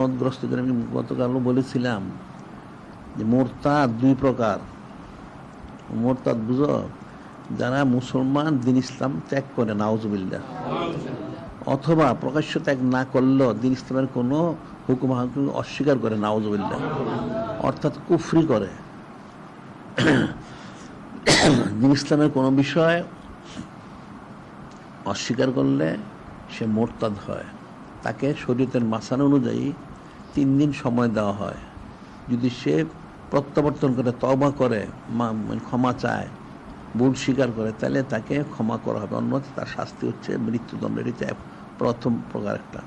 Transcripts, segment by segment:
মতগ্রস্ত করে আমি গতকালও বলেছিলাম যে মোরতাদ দুই প্রকার। মোরতাদ বুঝো? যারা মুসলমান দিন ইসলাম ত্যাগ করে, নাউজুবিল্লাহ। অথবা প্রকাশ্য ত্যাগ না করলেও দিন ইসলামের কোনো হুকুম অস্বীকার করে, নাউজুবিল্লাহ। অর্থাৎ কুফরি করে। দিন ইসলামের কোনো বিষয় অস্বীকার করলে সে মোরতাদ হয়। তাকে শরীয়তের মাসান অনুযায়ী তিন দিন সময় দেওয়া হয়। যদি সে প্রত্যাবর্তন করে তবা করে মা- ক্ষমা চায় ভুল স্বীকার করে তাহলে তাকে ক্ষমা করা হবে। অন্য তার শাস্তি হচ্ছে মৃত্যুদণ্ডের এটা চায় প্রথম প্রকার একটা।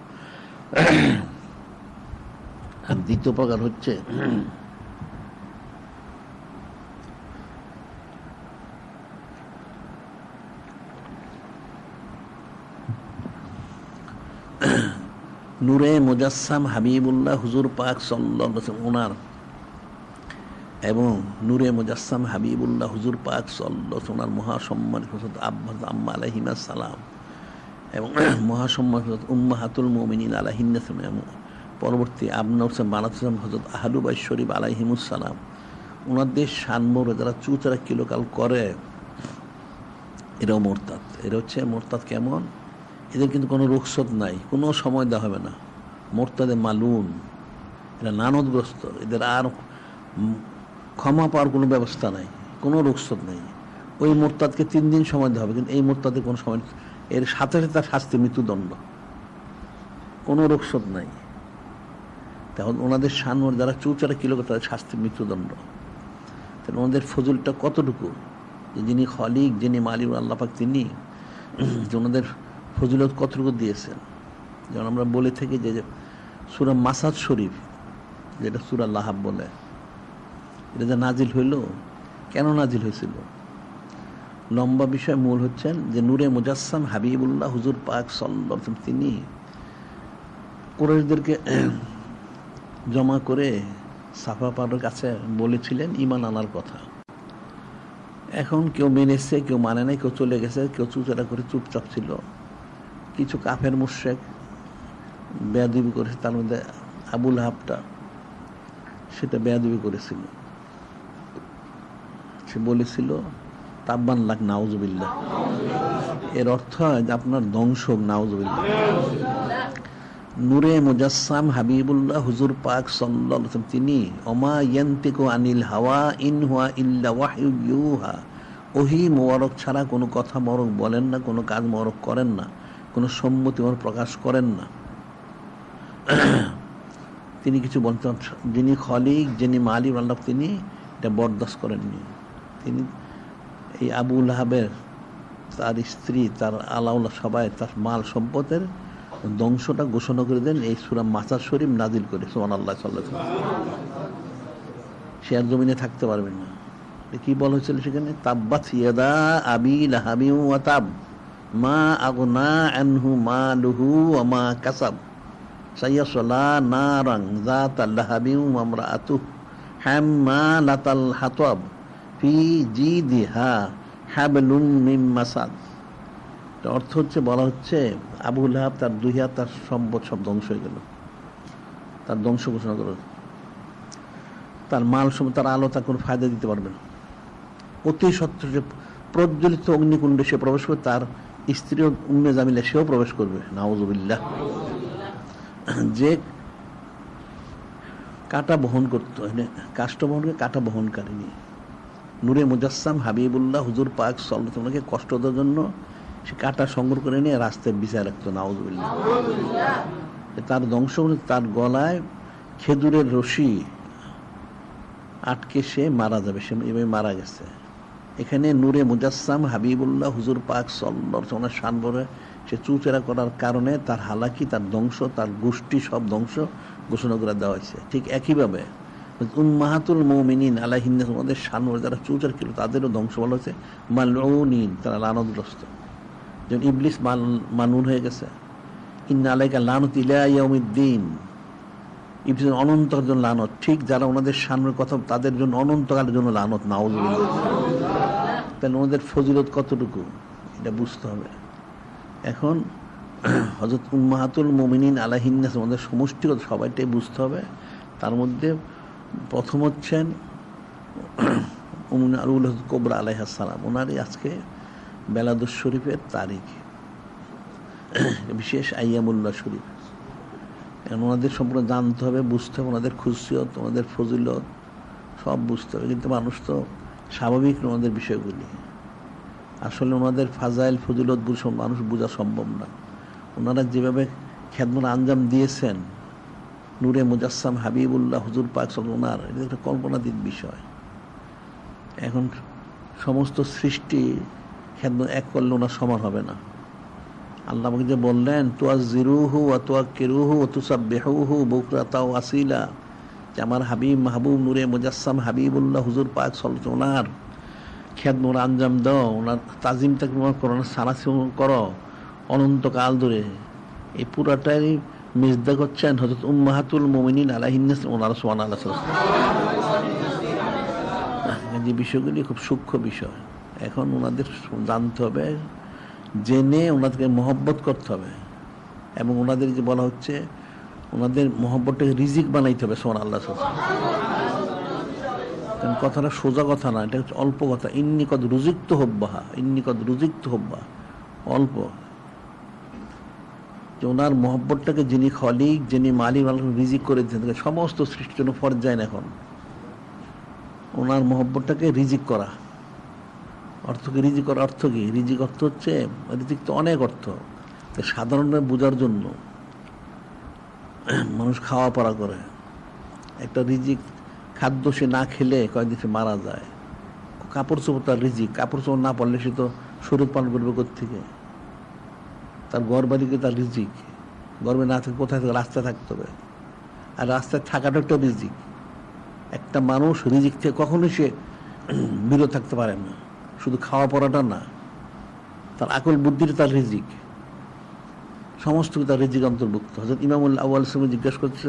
আর দ্বিতীয় প্রকার হচ্ছে নূরে মুজাসসাম হাবিবুল্লাহ হুজুর পাক সাল্লাল্লাহু ওনার এবং নূরে মুজাসসাম হাবিবুল্লাহ হুজুর পাক ওয়াসাল্লাম ওনার মহাসম্মানিত হযরত আব্বাস আম্মা আলাইহিমা সালাম এবং মহাসম্মানিত হযরত উম্মাহাতুল মুমিনিন আলাইহিন্না সালাম পরবর্তী আবনা হোসেন বানাত হোসেন হজরত আহালুবাই শরীফ আলাইহিমুস সালাম ওনাদের শানমরে যারা চুচারা কিলোকাল করে, এরাও মোরতাদ। এরা হচ্ছে মোরতাদ কেমন? এদের কিন্তু কোনো রুখসত নাই, কোনো সময় দেওয়া হবে না। মোরতাদে মালুন এরা নানদগ্রস্ত, এদের আর ক্ষমা পাওয়ার কোনো ব্যবস্থা নাই, কোনো রুখসত নেই। ওই মোরতাদকে তিন দিন সময় দেওয়া হবে, কিন্তু এই মোরতাদের কোনো সময় এর সাথে সাথে তার শাস্তি মৃত্যুদণ্ড। কোনো রুখসত নাই। তখন ওনাদের সানমর যারা চৌচারা কিলো তাদের শাস্তি মৃত্যুদণ্ড। তাহলে ওনাদের ফজলটা কতটুকু? যিনি খলিক, যিনি মালিক আল্লাপাক তিনি, যে ওনাদের ফজিলত কতটুকু দিয়েছেন? যেমন আমরা বলে থাকি যে সুরা মাসাদ শরীফ, যেটা সুরা লাহাব বলে, এটা যে নাজিল হইল? কেন নাজিল হয়েছিল? লম্বা বিষয় মূল হচ্ছেন যে, নূরে মুজাসসাম হাবিবুল্লাহ হুজুর পাক সাল্লাম তিনি কোরেশদেরকে জমা করে সাফা পাড়ের কাছে বলেছিলেন, ইমান আনার কথা। এখন কেউ মেনেছে, কেউ মানে নাই, কেউ চলে গেছে, কেউ চুচেরা করে চুপচাপ ছিল। কিছু কাফের মুশেক বেয়াদবি করেছে, তার মধ্যে আবুল হাবটা সেটা বেয়াদবি করেছিল। সে বলেছিল, তাব্বান লাখ নাউজুবিল্লাহ। এর অর্থ হয় যে আপনার ধ্বংস হোক, নাউজুবিল্লাহ। নূরে মুজাসসাম হাবিবুল্লাহ হুজুর পাক সাল্লাল্লাহু তিনি ওমা ইয়ান্তিকু আনিল হাওয়া ইন হুয়া ইল্লা ওয়াহয়ু ইউহা। ওহি মোবারক ছাড়া কোনো কথা মরক বলেন না, কোনো কাজ মরক করেন না। কোনো সম্মতি মরক প্রকাশ করেন না। তিনি কিছু বলতে যিনি খলিক, যিনি মালিক আল্লাহ তিনি এটা বরদাস্ত করেননি। তিনি এই আবুল হাবের তার স্ত্রী, তার আলাউলা সবাই, তার মাল সম্পদের ধ্বংসটা ঘোষণা করে দেন এই সুরা মাসার শরীফ নাজিল করে সোমান আল্লাহ সাল্লাহ সে আর জমিনে থাকতে পারবেন না। কি বলা হয়েছিল সেখানে? তাব্বাত ইয়াদা আবি লাহাবি ওয়া তাব। মা আগনা আনহু মা লুহু মা কাসাব। সাইয়াসলা নারাং জাত লাহাবি ওয়া আমরাআতু হাম্মা লাতাল হাতাব ফি জিদিহা হাবলুম মিন মাসাদ। এটার অর্থ হচ্ছে, বলা হচ্ছে আবুল হাব তার দুই তার সম্পদ সব ধ্বংস হয়ে গেল। তার ধ্বংস ঘোষণা করল। তার মাল সব তার আলো তার কোনো ফায়দা দিতে পারবে না। অতি সত্য সে প্রজ্বলিত অগ্নিকুণ্ডে সে প্রবেশ করে তার স্ত্রী উম্মে জামিলে সেও প্রবেশ করবে। নাউজুবিল্লাহ। যে কাটা বহন করতো মানে কাষ্ট বহনকে কাটা বহনকারিনী নূরে মুজাসসাম হাবিবুল্লাহ হুজুর পাক সাল্লাকে কষ্ট দেওয়ার জন্য সে কাটা সংগ্রহ করে নিয়ে রাস্তায় বিছায় রাখতো, নাউজুবিল্লাহ। তার ধ্বংস তার গলায় খেজুরের রশি আটকে সে মারা যাবে, সে এভাবে মারা গেছে। এখানে নূরে মুজাসসাম হাবিবুল্লাহ হুজুর পাক ওনার শান ভরে সে চুচেরা করার কারণে তার হালাকি, তার ধ্বংস, তার গোষ্ঠী সব ধ্বংস ঘোষণা করে দেওয়া হয়েছে। ঠিক একইভাবে উম্মাহাতুল মৌমিনিন আলাহিন আমাদের শান যারা চুচার ছিল তাদেরও ধ্বংস বলা হয়েছে। মালউনিন, তারা লানতগ্রস্ত। যেমন ইবলিস মানুন হয়ে গেছে। ইন্না আলাইকা লানত ইলা ইয়াউমিদ্দিন ইবলিস অনন্তকালের জন্য লানত। ঠিক যারা ওনাদের সামনের কথা তাদের জন্য অনন্তকালের জন্য লানত, নাউজুবিল্লাহ। তাহলে ওনাদের ফজিলত কতটুকু? এটা বুঝতে হবে। এখন হজরত উম্মাহাতুল মোমিনিন আলাহিন্নাস আমাদের সমষ্টিগত সবাইটাই বুঝতে হবে। তার মধ্যে প্রথম হচ্ছেন উমুন আলুল হজরত কোবরা আলাইহাসালাম ওনারই আজকে বেলাদুস শরীফের তারিখ। বিশেষ আইয়ামুল্লাহ শরীফ। এখন ওনাদের সম্পূর্ণ জানতে হবে, বুঝতে হবে ওনাদের খুশিয়ত, ওনাদের ফজিলত, সব বুঝতে হবে। কিন্তু মানুষ তো স্বাভাবিক ওনাদের বিষয়গুলি। আসলে ওনাদের ফাজাইল, ফজিলত মানুষ বোঝা সম্ভব না। ওনারা যেভাবে খেদমত আঞ্জাম দিয়েছেন, নূরে মুজাসসাম হাবিবুল্লাহ, হুজুর পাক ওনার এটা একটা কল্পনাতীত বিষয়। এখন সমস্ত সৃষ্টি খেদমত এক করলে ওনার সমান হবে না। আল্লাহ যে বললেন তুয়া জিরুহু অতুয়া কেরুহু অতুসা বেহুহু বকরা তাও আসিলা। যে আমার হাবিব মাহবুব নূরে মুজাসসাম হাবিবুল্লাহ হুজুর পাক সল ওনার খেদমত আঞ্জাম দাও, ওনার তাজিমটা তোমার করো সারা করো। অনন্তকাল ধরে এই পুরাটাই মিজদা করছেন হজরত উম্মাহাতুল মোমিনিন আলাহিন্নাস ওনার সোয়ান আল্লাহ যে বিষয়গুলি খুব সূক্ষ্ম বিষয়। এখন ওনাদের জানতে হবে জেনে ওনাদেরকে মহব্বত করতে হবে। এবং ওনাদের যে বলা হচ্ছে, ওনাদের মহব্বতটাকে রিজিক বানাইতে হবে, সোহান আল্লাহ কথাটা সোজা কথা না, এটা হচ্ছে অল্প কথা। ইন্নি কদ রুজিক্ত হব্বাহা, ইন্নি কদ রুজিক্ত হব্বা অল্প। যে ওনার মহব্বতটাকে যিনি খলিক, যিনি মালিক রিজিক করে দিয়েছেন সমস্ত সৃষ্টির জন্য ফরজ যায় না এখন। ওনার মহব্বতটাকে রিজিক করা। অর্থ কি? রিজিক করার অর্থ কি? রিজিক অর্থ হচ্ছে, রিজিক তো অনেক অর্থ। সাধারণভাবে বোঝার জন্য মানুষ খাওয়া পড়া করে। একটা রিজিক, খাদ্য সে না খেলে কয়েকদিন সে মারা যায়। কাপড় চোপড় তার রিজিক। কাপড় চোপড় না পড়লে সে তো শরীর পান করবে থেকে তার ঘর বাড়িকে তার রিজিক? গর্বে না থাকে, কোথায় থাকে? রাস্তায় থাকতে হবে। আর রাস্তায় থাকাটা একটা রিজিক। একটা মানুষ রিজিক থেকে কখনোই সে বিরত থাকতে পারে না। শুধু খাওয়া পড়াটা না, তার আকল বুদ্ধিটা তার রিজিক। সমস্ত তার রিজিক অন্তর্ভুক্ত। হজরত ইমামুল আউ্ল সঙ্গে জিজ্ঞেস করছে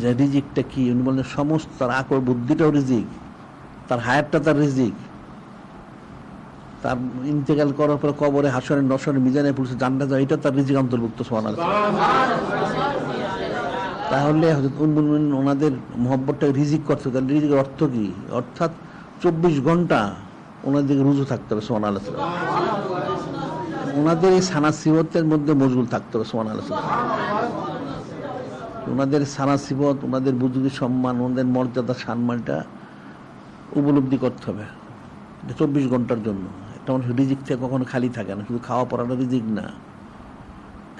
যে রিজিকটা কি? উনি বললেন, সমস্ত তার আকল বুদ্ধিটাও রিজিক, তার হায়ারটা তার রিজিক। তার ইন্তেকাল করার পরে কবরে হাসরে নসরে মিজানে পুলিশে জানটা যায় এটা তার রিজিক অন্তর্ভুক্ত সমান তাহলে হজরত ওনাদের মোহব্বতটা রিজিক করতে তাহলে রিজিকের অর্থ কি? অর্থাৎ চব্বিশ ঘণ্টা ওনাদের রুজু থাকতে হবে সোমান আল্লাহ ওনাদের এই সানা সিবতের মধ্যে মজগুল থাকতে হবে সোমান আল্লাহ ওনাদের সানা সিবত ওনাদের বুজুর্গি সম্মান, ওনাদের মর্যাদা, সম্মানটা উপলব্ধি করতে হবে। চব্বিশ ঘণ্টার জন্য। একটা মানুষ রিজিক থেকে কখনো খালি থাকে না, শুধু খাওয়া পড়াটা রিজিক না।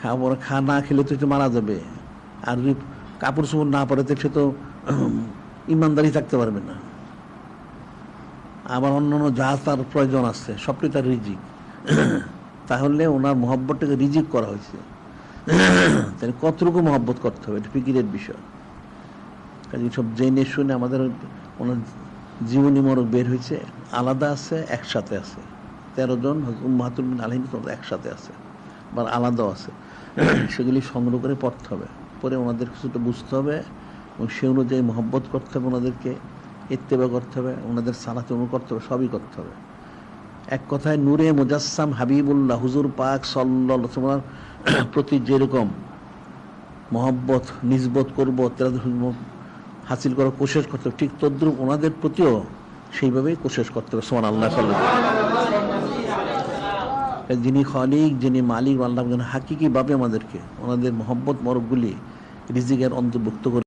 খাওয়া পড়া, খা না খেলে তো একটু মারা যাবে। আর যদি কাপড় চোপড় না পরে তো সে তো ইমানদারি থাকতে পারবে না। আবার অন্যান্য যা তার প্রয়োজন আছে সবটাই তার রিজিক। তাহলে ওনার মহব্বতটাকে রিজিক করা হয়েছে। তাহলে কতটুকু মহব্বত করতে হবে? এটা ফিকিরের বিষয়। কাজে সব জেনে শুনে আমাদের ওনার জীবনী মরক বের হয়েছে। আলাদা আছে, একসাথে আছে। তেরো জন মাহাতুল আলহিন একসাথে আছে। বা আলাদাও আছে। সেগুলি সংগ্রহ করে পড়তে হবে। পরে ওনাদের কিছুটা বুঝতে হবে এবং সে অনুযায়ী মহব্বত করতে হবে ওনাদেরকে। ইত্তেবা করতে হবে, ওনাদের সালাচরণ করতে হবে, সবই করতে হবে। এক কথায় নূরে মুজাসসাম হাবিবুল্লাহ, হুজুর পাক সল্লাহ প্রতি যেরকম মহব্বত, নিজবত করব হাসিল করার কোশেষ করতে হবে, ঠিক তদ্রুপ ওনাদের প্রতিও সেইভাবেই কোশেষ করতে হবে সোমান আল্লাহ যিনি খলিক, যিনি মালিক, আল্লাহ হাকিকি ভাবে আমাদেরকে, ওনাদের মহব্বত মরকগুলি রিজিকের অন্তর্ভুক্ত করে